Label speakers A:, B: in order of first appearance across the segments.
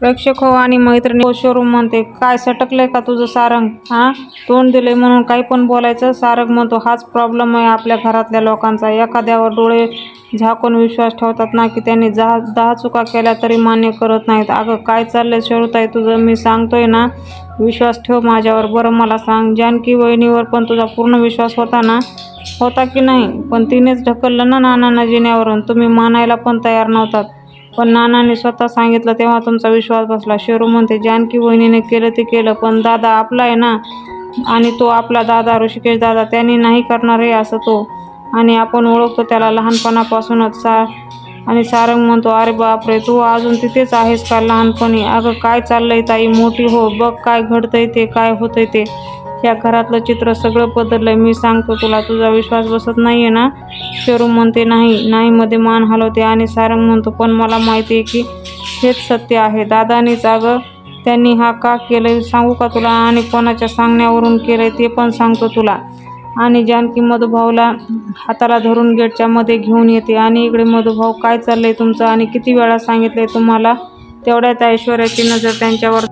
A: प्रेक्षक हो आणि मैत्रिणी हो शोरूम म्हणते काय सटकलंय का तुझं सारंग? हा? तोंड दिले म्हणून काही पण बोलायचं? सारंग म्हणतो हाच प्रॉब्लेम आहे आपल्या घरातल्या लोकांचा. एखाद्यावर डोळे झाकून विश्वास ठेवतात ना की त्यांनी जा दहा चुका केल्या तरी मान्य करत नाहीत. अगं काय चाललंय शेवताय तुझं? मी सांगतोय ना विश्वास ठेव माझ्यावर. बरं मला सांग. जानकी वहिनीवर पण तुझा पूर्ण विश्वास होता ना? होता की नाही? पण तिनेच ढकललं ना नाना जिन्यावरून तुम्ही मानायला पण तयार नव्हतात. पण नानाने स्वतः सांगितलं तेव्हा तुमचा विश्वास बसला. शेरू म्हणते जानकी वहिनीने केलं ते केलं पण दादा आपला आहे ना? आणि तो आपला दादा ऋषिकेश दादा त्यांनी नाही करणार आहे असं तो. आणि आपण ओळखतो त्याला लहानपणापासूनच. सा आणि सारंग म्हणतो अरे बापरे तू अजून तिथेच आहेस का लहानपणी? अगं काय चाललंय ताई? मोठी हो बघ काय घडतंय ते काय होतंय ते. या घरातलं चित्र सगळं बदललंय. मी सांगतो तुला तुझा विश्वास बसत नाहीये ना? शरू म्हणते नाही नाही मध्ये मान हलवते. आणि सारंग म्हणतो पण मला माहिती आहे की हेच सत्य आहे. दादानीच अगं त्यांनी हा का केलं सांगू का तुला? आणि कोणाच्या सांगण्यावरून केलंय ते पण सांगतो तुला. आणि जानकी मधुभाऊला हाताला धरून गेटच्या मध्ये घेऊन येते. आणि इकडे मधुभाऊ काय चाललंय तुमचं? आणि किती वेळा सांगितलंय तुम्हाला? तेवढ्यात ऐश्वर्याची नजर त्यांच्यावर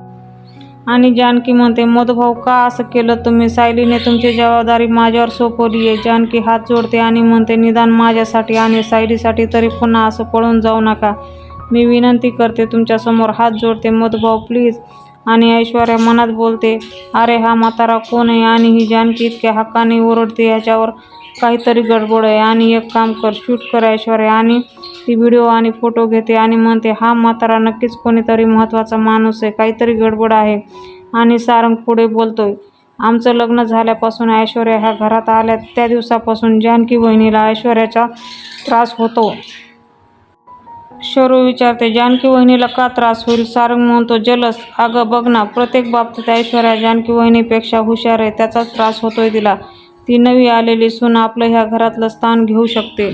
A: आणि जानकी म्हणते मधुभाऊ का असं केलं तुम्ही? सायलीने तुमची जबाबदारी माझ्यावर सोपवली आहे. जानकी हात जोडते आणि म्हणते निदान माझ्यासाठी आणि सायलीसाठी तरी पुन्हा असं पळून जाऊ नका. मी विनंती करते तुमच्यासमोर हात जोडते. मधुभाऊ प्लीज. आणि ऐश्वर्या मनात बोलते अरे हा म्हातारा कोण आहे? आणि ही जानकी इतक्या हक्काने ओरडते ह्याच्यावर काहीतरी गडबड आहे. आणि एक काम कर शूट कर ऐश्वर्या. आणि ती व्हिडिओ आणि फोटो घेते आणि म्हणते हा म्हातारा नक्कीच कोणीतरी महत्त्वाचा माणूस आहे काहीतरी गडबड आहे. आणि सारंग पुढे बोलतोय आमचं लग्न झाल्यापासून ऐश्वर्या ह्या घरात आल्या त्या दिवसापासून जानकी वहिनीला ऐश्वर्याचा त्रास होतो. शरू विचारते जानकी वहिनीला का त्रास होईल? सारंग म्हणतो जलस. अगं बघ ना प्रत्येक बाबतीत ऐश्वर्या जानकी वहिनीपेक्षा हुशार आहे त्याचाच त्रास होतोय तिला. ती नवी आलेली सून आपलं ह्या घरातलं स्थान घेऊ शकते.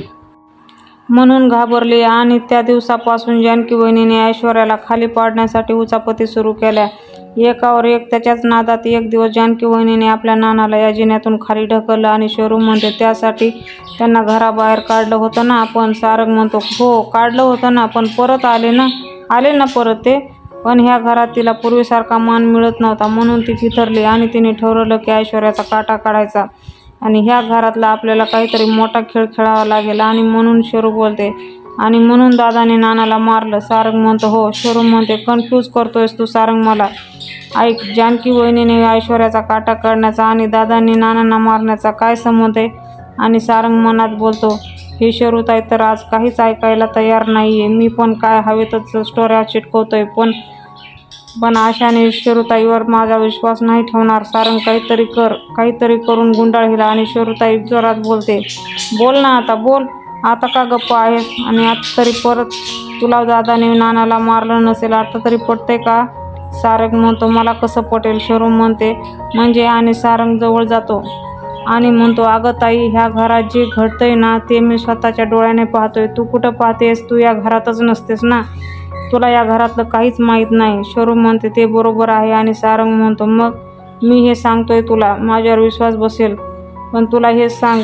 A: म्हणून घाबरली आणि त्या दिवसापासून जानकी वहिनीने ऐश्वर्याला खाली पाडण्यासाठी उचापती सुरू केल्या. एकावर एक त्याच्याच नादात एक दिवस जानकी वहिनीने आपल्या नानाला या जिन्यातून खाली ढकललं आणि शोरूम म्हणते त्यासाठी त्यांना घराबाहेर काढलं होतं ना आपण? सारंग म्हणतो हो काढलं होतं ना पण परत आले ना? आले ना परत ते? पण ह्या घरात तिला पूर्वीसारखा मान मिळत नव्हता म्हणून ती फिथरली आणि तिने ठरवलं की ऐश्वर्याचा काटा काढायचा. आणि ह्या घरातला आपल्याला काहीतरी मोठा खेळ खेळावा लागेल. आणि म्हणून शरू बोलते आणि म्हणून दादाने नानाला मारलं. सारंग म्हणतो हो शरू म्हणते कन्फ्यूज करतोयस तू सारंग मला. ऐक जानकी वहिनीने ऐश्वर्याचा काटा काढण्याचा आणि दादांनी नानांना मारण्याचा काय संबंध आहे? आणि सारंग मनात बोलतो हे शरूताई तर आज काहीच ऐकायला तयार नाही आहे मी पण काय हवेतच स्टोऱ्या चिटकवतोय पण पण आशाने शरूताईवर माझा विश्वास नाही ठेवणार. सारंग काहीतरी कर काहीतरी करून गुंडाळीला आणि शरूताई जोरात बोलते बोल ना आता बोल. आता का गप्प आहेस? आणि आता तरी परत तुला दादाने नानाला मारलं नसेल आता तरी पटते का? सारंग म्हणतो मला कसं पटेल? शरू म्हणते म्हणजे आणि सारंग जवळ जातो. आणि म्हणतो अगं ताई ह्या घरात जे घडतंय ना ते मी स्वतःच्या डोळ्याने पाहतोय. तू कुठं पाहतेस? तू या घरातच नसतेस ना. तुला या घरातलं काहीच माहीत नाही. शरू म्हणते ते बरोबर आहे आणि सारंग म्हणतो मग मी हे सांगतोय तुला. माझ्यावर विश्वास बसेल पण तुला हे सांग.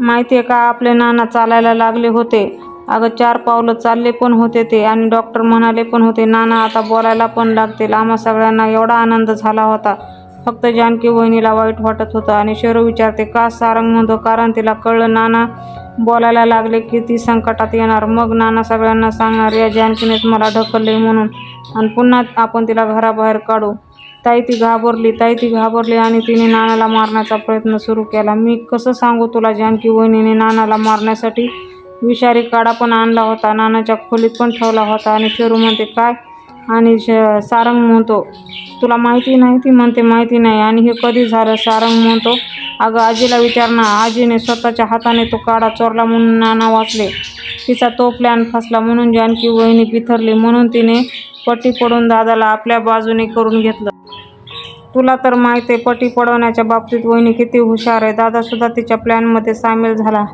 A: माहिती आहे का आपले नाना चालायला लागले होते. अगं चार पावलं चालले पण होते ते आणि डॉक्टर म्हणाले पण होते नाना आता बोलायला पण लागतील आम्हा सगळ्यांना एवढा आनंद झाला होता. फक्त जानकी वहिनीला वाईट वाटत होतं आणि शरू विचारते का सारंग म्हणतो? कारण तिला कळलं नाना बोलायला लागले की ती संकटात येणार. मग नाना सगळ्यांना सांगणार या जानकीनेच मला ढकलले म्हणून आणि पुन्हा आपण तिला घराबाहेर काढू. ताई ती घाबरली ताई ती घाबरली आणि तिने नानाला मारण्याचा प्रयत्न सुरू केला. मी कसं सांगू तुला जानकी वहिनीने नानाला मारण्यासाठी? विषारी काढा पण आणला होता नानाच्या खोलीत पण ठेवला होता आणि शेरू म्हणते काय आणि श सारंग म्हणतो तुला माहिती नाही? ती म्हणते माहिती नाही. आणि हे कधी झालं? सारंग म्हणतो अगं आजीला विचार ना. आजीने स्वतःच्या हाताने तो काढा चोरला म्हणून नाना वाचले. तिचा तो प्लॅन फसला म्हणून जानकी वहिनी पिथरली म्हणून तिने पट्टी पडून दादाला आपल्या बाजूने करून घेतलं. तुला तर माहिती आहे पट्टी पडवण्याच्या बाबतीत वहिनी किती हुशार आहे. दादासुद्धा तिच्या प्लॅनमध्ये सामील झाला.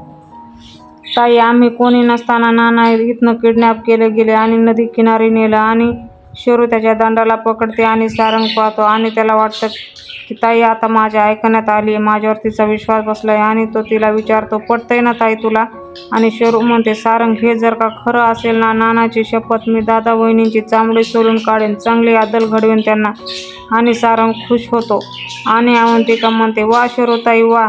A: ताई आम्ही कोणी नसताना नाना इथनं किडनॅप केले गेले आणि नदी किनारी नेलं आणि शेरू त्याच्या दंडाला पकडते आणि सारंग पाहतो आणि त्याला वाटतं की ताई आता माझ्या ऐकण्यात आली आहे. माझ्यावर तिचा विश्वास बसला आहे आणि तो तिला विचारतो पटतंय ना ताई तुला? आणि शरू म्हणते सारंग हे जर का खरं असेल ना नानाची शपथ मी दादा वहिनींची चांबडी सोलून काढेन चांगली आदल घडवेन त्यांना. आणि सारंग खुश होतो आणि अवंतिका म्हणते वा शरोताई वा.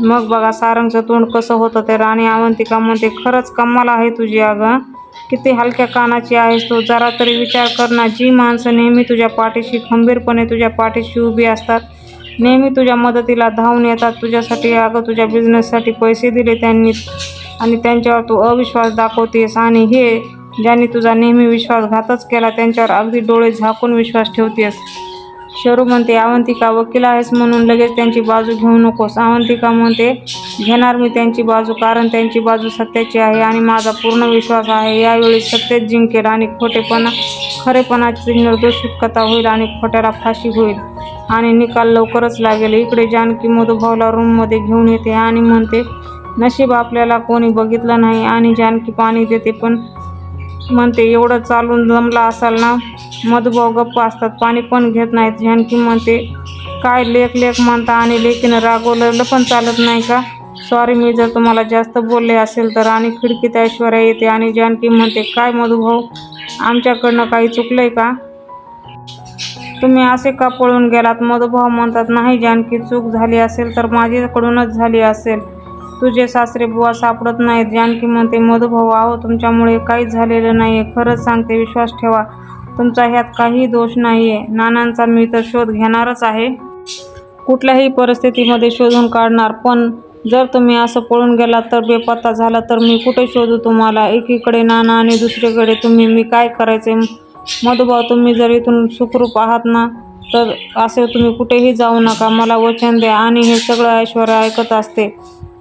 A: मग बघा सारंगचं तोंड कसं होतं ते राणी अवंतिका म्हणते खरंच कमाल आहे तुझी अगं किती हलक्या कानाची आहेस तू? जरा तरी विचार कर ना. जी माणसं नेहमी तुझ्या पाठीशी खंबीरपणे तुझ्या पाठीशी उभी असतात नेहमी तुझ्या मदतीला धावून येतात. तुझ्यासाठी अगं तुझ्या बिझनेससाठी पैसे दिले त्यांनी आणि त्यांच्यावर तू अविश्वास दाखवतेस. आणि हे ज्यांनी तुझा नेहमी विश्वासघातच केला त्यांच्यावर अगदी डोळे झाकून विश्वास ठेवतेस. शरू म्हणते अवंतिका वकील आहेस म्हणून लगेच त्यांची बाजू घेऊ नकोस. अवंतिका म्हणते घेणार मी त्यांची बाजू कारण त्यांची बाजू सत्याची आहे आणि माझा पूर्ण विश्वास आहे. यावेळी सत्यच जिंकेल आणि खोटेपणा खरेपणाची निर्दोष कथा होईल आणि खोट्याला फाशी होईल आणि निकाल लवकरच लागेल. इकडे जानकी मधुभावला रूममध्ये घेऊन येते आणि म्हणते नशीब आपल्याला कोणी बघितलं नाही आणि जानकी पाणी देते पण म्हणते एवढं चालून जमला असाल ना मधुभाऊ गप्प असतात पाणी पण घेत नाहीत. जानकी म्हणते काय लेख लेख म्हणता आणि लेकीनं रागवलेलं पण चालत नाही का? सॉरी मी जर तुम्हाला जास्त बोलले असेल तर आणि खिडकीत ऐश्वर्या येते आणि जानकी म्हणते काय मधुभाऊ आमच्याकडनं काही चुकलं आहे का? तुम्ही असे का पळून गेलात? मधुभाऊ म्हणतात नाही जानकी चूक झाली असेल तर माझ्याकडूनच झाली असेल. तुझे सासरे बुवा सापडत नाहीत. जानकी म्हणते मधुभाऊ आहो तुमच्यामुळे काहीच झालेलं नाही आहे खरंच सांगते विश्वास ठेवा. तुमचा ह्यात काही दोष नाही आहे नानांचा मी तर शोध घेणारच आहे. कुठल्याही परिस्थितीमध्ये शोधून काढणार पण जर तुम्ही असं पळून गेलात तर बेपत्ता झाला तर मी कुठे शोधू तुम्हाला? एकीकडे नाना आणि दुसरीकडे तुम्ही. मी काय करायचे? मधुभाऊ तुम्ही जर इथून सुखरूप आहात ना तर असे तुम्ही कुठेही जाऊ नका. मला वचन द्या आणि हे सगळं ऐश्वर्या ऐकत असते.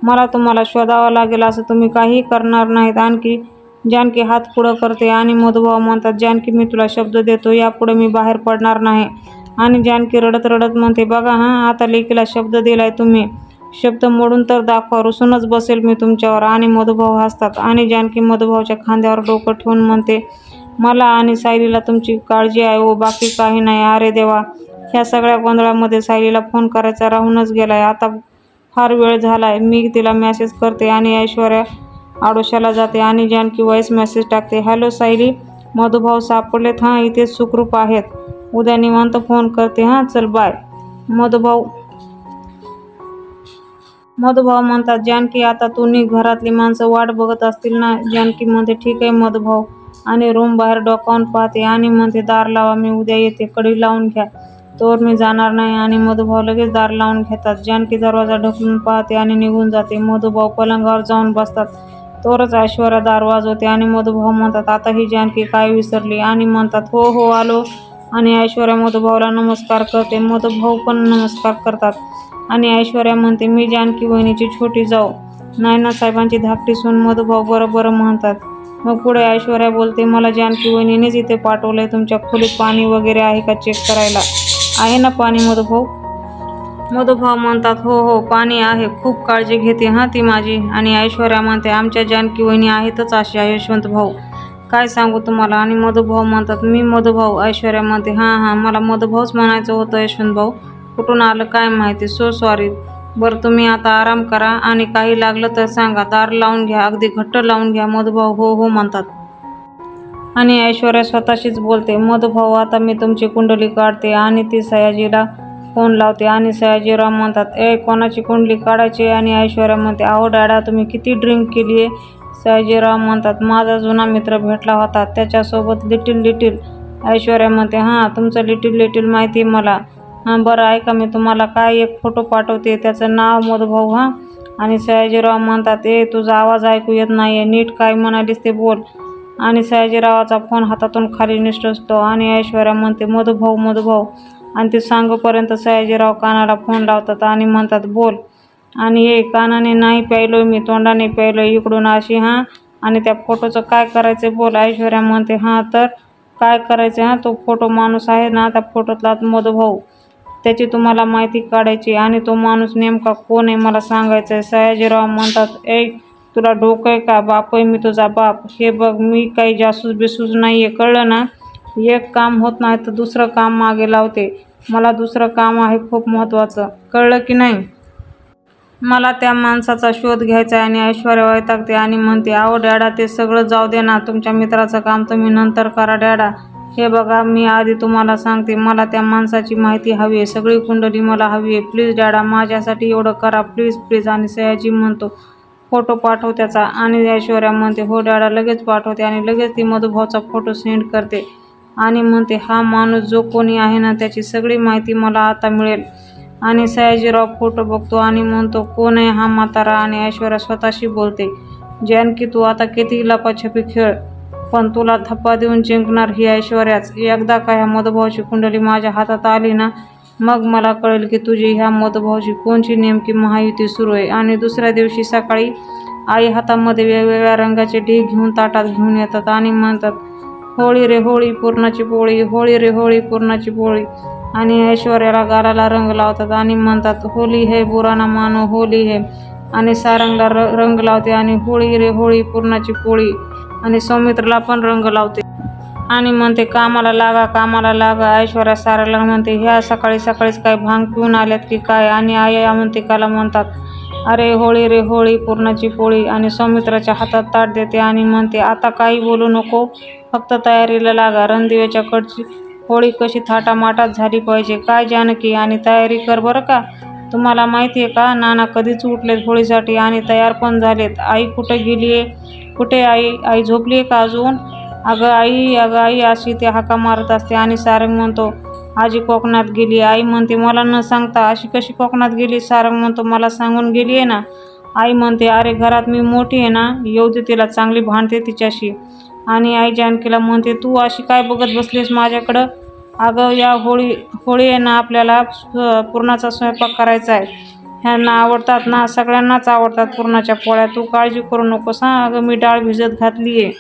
A: मला तुम्हाला शोधावं लागेल असं तुम्ही काही करणार नाहीत. आणखी जानकी हात पुढं करते आणि मधुभाऊ म्हणतात जानकी मी तुला शब्द देतो यापुढे मी बाहेर पडणार नाही. आणि जानकी रडत रडत म्हणते बघा हां आता लेकीला शब्द दिलाय तुम्ही. शब्द मोडून तर दाखवा रुसूनच बसेल मी तुमच्यावर. आणि मधुभाऊ हसतात आणि जानकी मधुभाऊच्या खांद्यावर डोकं ठेवून म्हणते मला आणि सायलीला तुमची काळजी आहे व बाकी काही नाही. अरे देवा ह्या सगळ्या गोंधळामध्ये सायलीला फोन करायचा राहूनच गेलाय. आता फार वेळ झालाय. मी तिला मेसेज करते आणि ऐश्वर्या आडोशाला जाते आणि जानकी वॉईस मेसेज टाकते. हॅलो सायली. मधुभाऊ सापडलेत. हां इथे सुखरूप आहेत. उद्या निवांत फोन करते. हां चल बाय मधुभाऊ मधुभाऊ म्हणतात जानकी आता तुम्ही घरातली माणसं वाट बघत असतील ना? जानकी म्हणते ठीक आहे मधुभाऊ. आणि रूम बाहेर डोकावून पाहते आणि म्हणते दार लावा मी उद्या येते. कडी लावून घ्या. तोवर मी जाणार नाही आणि मधुभाऊ लगेच दार लावून घेतात. जानकी दरवाजा ढकलून पाहते आणि निघून जाते. मधुभाऊ पलंगावर जाऊन बसतात. तोरच ऐश्वर्या दार वाजवते आणि मधुभाऊ म्हणतात आता ही जानकी काय विसरली? आणि म्हणतात हो हो आलो. आणि ऐश्वर्या मधुभाऊला नमस्कार करते. मधुभाऊ पण नमस्कार करतात. आणि ऐश्वर्या म्हणते मी जानकी वहिनीची छोटी जाऊ. नायना साहेबांची धाकटी सून मधुभाऊ बरं बरं म्हणतात. मग पुढे ऐश्वर्या बोलते मला जानकी वहिनीनेच इथे पाठवलंय तुमच्या खोलीत पाणी वगैरे आहे का चेक करायला? आहे ना पाणी मधुभाऊ? मधुभाऊ म्हणतात हो हो पाणी आहे. खूप काळजी घेते हां ती माझी. आणि ऐश्वर्या म्हणते आमच्या जानकी वहिनी आहेतच अशा यशवंत भाऊ. काय सांगू तुम्हाला? आणि मधुभाऊ म्हणतात मी मधुभाऊ. ऐश्वर्या म्हणते हां हां मला मधुभाऊच म्हणायचं होतं यशवंत भाऊ. कुठून आलं काय माहिती? सो सॉरी बरं तुम्ही आता आराम करा. आणि काही लागलं तर सांगा. दार लावून घ्या. अगदी घट्ट लावून घ्या मधुभाऊ. हो हो म्हणतात. आणि ऐश्वर्या स्वतःशीच बोलते मधुभाऊ आता मी तुमची कुंडली काढते आणि ती सयाजीला फोन लावते आणि सयाजीराव म्हणतात ए कोणाची कुंडली काढायची आणि ऐश्वर्या म्हणते आहो डॅडा तुम्ही किती ड्रिंक केली आहे? सयाजीराव म्हणतात माझा जुना मित्र भेटला होता त्याच्यासोबत लिटिल लिटिल ऐश्वर्या म्हणते हां तुमचं लिटिल लिटिल माहिती आहे मला. हां बरं ऐका मी तुम्हाला काय एक फोटो पाठवते त्याचं नाव मधुभाऊ हां. आणि सयाजीराव म्हणतात ए तुझा आवाज ऐकू येत नाही आहे नीट काय म्हणालीस ते बोल. आणि सयाजीरावाचा फोन हातातून खाली निसटतो आणि ऐश्वर्या म्हणते मधुभाऊ मधुभाऊ आणि ते सांगोपर्यंत सयाजीराव कानाला फोन लावतात आणि म्हणतात बोल. आणि हे कानाने नाही प्यायलो मी तोंडाने प्यायलो इकडून अशी हां? आणि त्या फोटोचं काय करायचं बोल ऐश्वर्या म्हणते हां तर काय करायचं हां? तो फोटो माणूस आहे ना त्या फोटोतला मधुभाऊ त्याची तुम्हाला माहिती काढायची आणि तो माणूस नेमका कोण आहे मला सांगायचं आहे सयाजीराव म्हणतात ए तुला डोकं आहे का? बाप आहे मी तुझा बाप. हे बघ मी काही जासूस बिसूस नाही आहे कळलं ना? एक काम होत नाही तर दुसरं काम मागे लावते. मला दुसरं काम आहे खूप महत्त्वाचं. कळलं की नाही? मला त्या माणसाचा शोध घ्यायचा आहे आणि ऐश्वर्या वैतागते आणि म्हणते अहो डॅडा ते सगळं जाऊ दे ना. तुमच्या मित्राचं काम तुम्ही नंतर करा डॅडा. हे बघा मी आधी तुम्हाला सांगते मला त्या माणसाची माहिती हवी आहे. सगळी कुंडली मला हवी आहे. प्लीज डॅडा माझ्यासाठी एवढं करा. Please please. आणि सयाजी म्हणतो फोटो पाठव त्याचा आणि ऐश्वर्या म्हणते हो डॅडा लगेच पाठवते. आणि लगेच ती मधुभावचा फोटो सेंड करते. आणि म्हणते हा माणूस जो कोणी आहे ना त्याची सगळी माहिती मला आता मिळेल. आणि सयाजीराव फोटो बघतो आणि म्हणतो कोण आहे हा म्हातारा? आणि ऐश्वर्या स्वतःशी बोलते जानकी तू आता किती लपाछपी खेळ पण तुला थप्पा देऊन जिंकणार ही ऐश्वर्याच. एकदा का ह्या मधुभावची कुंडली माझ्या हातात आली ना मग मला कळेल की तुझी ह्या मधुभाऊची कोणची नेमकी महायुती सुरू आहे? आणि दुसऱ्या दिवशी सकाळी आई हातामध्ये वेगवेगळ्या रंगाचे ढीग घेऊन ताटात घेऊन येतात आणि म्हणतात होळी रे होळी पूर्णाची पोळी होळी रे होळी पूर्णाची पोळी. आणि ऐश्वर्याला गालाला रंग लावतात आणि म्हणतात होली है बुराना मानो होली है. आणि सारंगला र रंग लावते आणि होळी रे होळी पूर्णाची पोळी. आणि सौमित्रला पण रंग लावते. आणि म्हणते कामाला लागा कामाला लागा ऐश्वर्या साराला म्हणते ह्या सकाळी सकाळीच काय भांग पिऊन आल्यात की काय? आणि आई काला म्हणतात अरे होळी रे होळी पूर्णाची पोळी आणि सौमित्राच्या हातात ताट देते आणि म्हणते आता काही बोलू नको फक्त तयारीला लागा रणदिव्याच्या कडची होळी कशी थाटामाटात झाली पाहिजे काय जानकी आणि तयारी कर बरं का? तुम्हाला माहिती आहे का नाना कधीच उठलेत होळीसाठी आणि तयार पण झालेत. आई कुठे गेली आहे कुठे आई आई झोपली आहे का अजून? अगं आई अगं आई अशी ते हाका मारत असते आणि सारंग म्हणतो आजी कोकणात गेली. आई म्हणते मला न सांगता अशी कशी कोकणात गेली? सारंग म्हणतो मला सांगून गेली आहे ना. आई म्हणते अरे घरात मी मोठी आहे ना येऊ दे तिला चांगली भांडते तिच्याशी. आणि आई जानकीला म्हणते तू अशी काय बघत बसलीस माझ्याकडं? अगं या होळी होळी आहे ना आपल्याला पुरणाचा स्वयंपाक करायचा आहे. ह्यांना आवडतात ना सगळ्यांनाच आवडतात पुरणाच्या पोळ्या. तू काळजी करू नकोस हां. अगं मी डाळ भिजत घातली आहे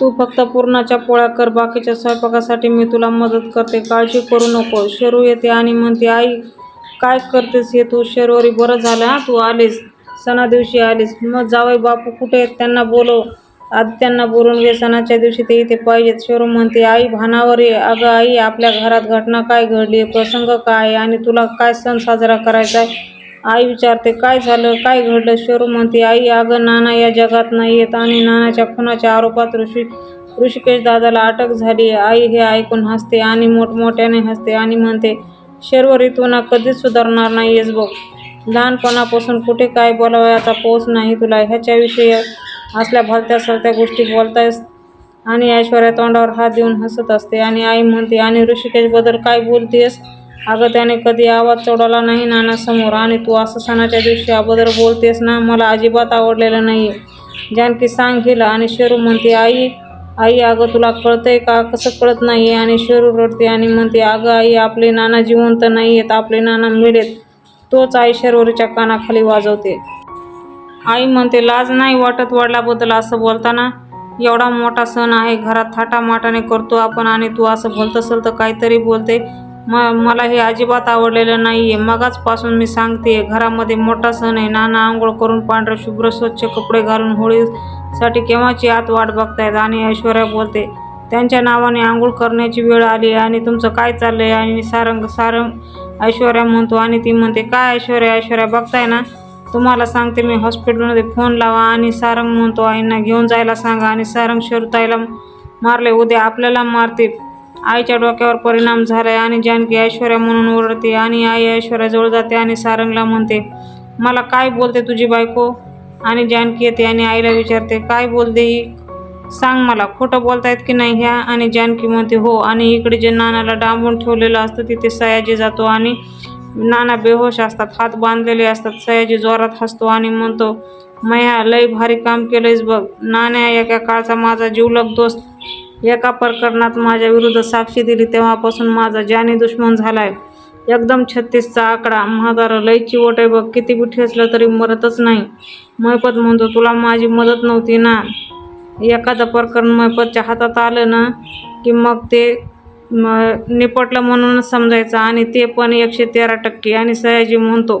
A: तू फक्त पुरणाच्या पोळ्या कर बाकीच्या स्वयंपाकासाठी मी तुला मदत करते. काळजी करू नको. शेरू येते आणि म्हणते आई काय करतेस हे तू? शेरवरी बरं झालं हां? तू आलीस. सणा दिवशी आलीस. मग जावई बापू कुठे आहेत? त्यांना बोलव. आधी त्यांना बोलून घे. सणाच्या दिवशी ते इथे पाहिजेत. शेरू म्हणते आई भानावर ये. अगं आई आपल्या घरात घटना काय घडली? प्रसंग काय आहे? आणि तुला काय सण साजरा करायचा आहे? आई विचारते काय झालं? काय घडलं? शरू म्हणते आई अगं नाना या जगात नाही येत आणि नानाच्या खुनाच्या आरोपात ऋषी ऋषिकेश दादाला अटक झाली आहे. आई हे ऐकून हसते आणि मोठमोठ्याने हसते आणि म्हणते शर्व ऋतूना कधीच सुधारणार नाही येस बघ. लहानपणापासून कुठे काय बोलावयाचा पोच नाही तुला. ह्याच्याविषयी असल्या भलत्या सलत्या गोष्टी बोलतायस आणि ऐश्वर्या तोंडावर हात देऊन हसत असते आणि आई म्हणते आणि ऋषिकेशबद्दल काय बोलतेस अगं त्याने कधी आवाज चढवला नाही नानासमोर आणि तू असं सणाच्या दिवशी अगोदर बोलतेस ना मला अजिबात आवडलेलं नाही आहे जानकी सांग गेलं आणि शेरू म्हणते आई आई अगं तुला कळतंय का? कसं कळत नाही आहे आणि शेरू रडते आणि म्हणते अगं आई आपले नाना जिवंत नाही आहेत आपले नाना मिळेत. तोच आई शेरवरीच्या कानाखाली वाजवते. आई म्हणते लाज नाही वाटत वडिलाबद्दल असं बोलताना. एवढा मोठा सण आहे घरात थाटामाटाने करतो आपण आणि तू असं बोलत असेल तर काहीतरी बोलते. म मला हे अजिबात आवडलेलं नाही आहे मगाचपासून मी सांगते घरामध्ये मोठा सण आहे. नाना आंघोळ करून पांढरं शुभ्र स्वच्छ कपडे घालून होळीसाठी केव्हाची आत वाट बघतायत? आणि ऐश्वर्या बोलते त्यांच्या नावाने आंघोळ करण्याची वेळ आली आहे आणि तुमचं काय चाललं आहे आणि सारंग सारंग ऐश्वर्या म्हणतो. आणि ती म्हणते काय ऐश्वर्या ऐश्वर्या बघताय ना? तुम्हाला सांगते मी हॉस्पिटलमध्ये फोन लावा आणि सारंग म्हणतो आईंना घेऊन जायला सांगा. आणि सारंग शरुताईला मारले उद्या आपल्याला मारतील. आईच्या डोक्यावर परिणाम झालाय आणि जानकी ऐश्वर्या म्हणून ओरडते आणि आई ऐश्वर्याजवळ जाते आणि सारंगला म्हणते मला काय बोलते तुझी बायको? आणि जानकी येते आणि आईला विचारते काय बोलते ही? सांग मला खोटं बोलतायत की नाही ह्या? आणि जानकी म्हणते हो आणि इकडे जे नानाला डांबून ठेवलेलं असतं तिथे सयाजी जातो आणि नाना बेहोश असतात हात बांधलेले असतात सयाजी जोरात हसतो आणि म्हणतो मया लय भारी काम केलंयस बघ नाण्या एका काळचा माझा जीवलग दोस्त एका प्रकरणात माझ्या विरुद्ध साक्षी दिली तेव्हापासून माझा ज्याने दुश्मन झाला आहे एकदम छत्तीसचा आकडा म्हातारा लय चिवट आहे बघ किती बी ठेचलं तरी मरतच नाही. मैपत म्हणतो तुला माझी मदत नव्हती ना. एखादं प्रकरण मैपतच्या हातात आलं ना की मग ते निपटलं म्हणून समजायचं आणि ते पण एकशे तेरा टक्के आणि सयाजी म्हणतो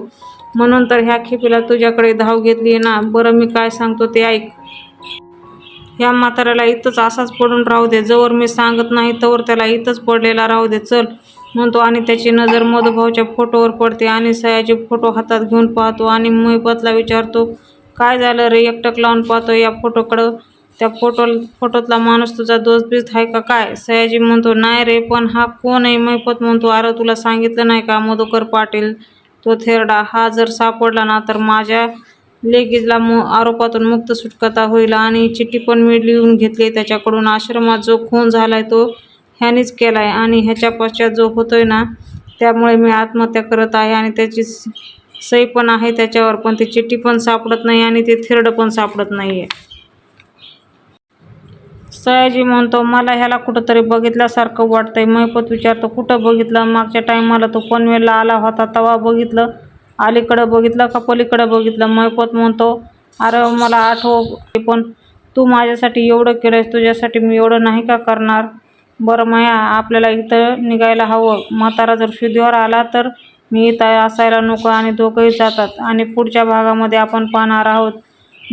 A: म्हणून तर ह्या खेपीला तुझ्याकडे धाव घेतली ना बरं मी काय सांगतो ते ऐक. ह्या म्हाताऱ्याला इथंच असाच पडून राहू दे. जवळ मी सांगत नाही तवर त्याला इथंच पडलेला राहू दे. चल. म्हणतो आणि त्याची नजर मधुभाऊच्या फोटोवर पडते आणि सयाजी फोटो हातात घेऊन पाहतो आणि मोहिपतला विचारतो काय झालं रे? एकटक लावून पाहतो या फोटोकडं? त्या फोटो फोटोतला माणूस तुझा दोस्त बिस्त आहे का काय? सयाजी म्हणतो नाही रे पण हा कोण आहे मैपत म्हणतो अरे तुला सांगितलं नाही का मधुकर पाटील? तो थेरडा. हा जर सापडला ना तर माझ्या लेगीजला मु आरोपातून मुक्त सुटकता होईल आणि चिठ्ठी पण मी लिहून घेतली. त्याच्याकडून आश्रमात जो खून झाला आहे तो ह्यानेच आहे आणि ह्याच्या पश्चात जो होतोय ना त्यामुळे मी आत्महत्या करत आहे आणि त्याची स- सही पण आहे त्याच्यावर पण ती चिठ्ठी पण सापडत नाही आणि ते थिरड पण सापडत नाही आहे सयाजी म्हणतो मला ह्याला कुठंतरी बघितल्यासारखं वाटतंय. मैपत विचारतो कुठं बघितलं? मागच्या टायमाला तो पनवेलला आला होता तेव्हा बघितलं अलीकडं बघितलं का पलीकडं बघितलं? मैपत म्हणतो अरे मला आठव पण तू माझ्यासाठी एवढं केलंस तुझ्यासाठी मी एवढं नाही का करणार? बरं माया आपल्याला इथं निघायला हवं. म्हातारा जर शुद्धीवर आला तर मी इथं असायला नको आणि दोघंही जातात. आणि पुढच्या भागामध्ये आपण पाहणार आहोत.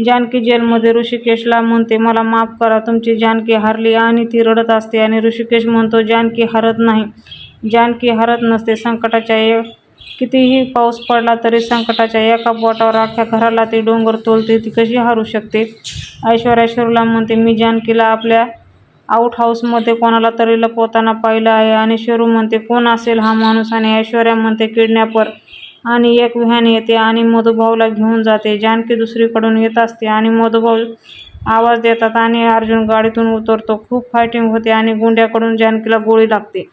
A: जानकी जेलमध्ये ऋषिकेशला म्हणते मला माफ करा तुमची जानकी हरली आणि ती रडत असते. आणि ऋषिकेश म्हणतो जानकी हरत नाही. जानकी हरत नसते संकटाच्या ए कितीही पाऊस पडला तरी संकटाच्या एका बोटावर अख्ख्या घराला ती डोंगर तोलते ती कशी हरू शकते? ऐश्वर्या शिरूला म्हणते मी जानकीला आपल्या आउट हाऊसमध्ये कोणाला तरी लपवताना पाहिलं आहे. आणि शेरू म्हणते कोण असेल हा माणूस? आणि ऐश्वर्या म्हणते किडनॅपर. आणि एक व्हॅन येते आणि मधुभाऊला घेऊन जाते. जानकी दुसरीकडून येत असते आणि मधुभाऊ आवाज देतात आणि अर्जुन गाडीतून उतरतो. खूप फायटिंग होते आणि गुंड्याकडून जानकीला गोळी लागते.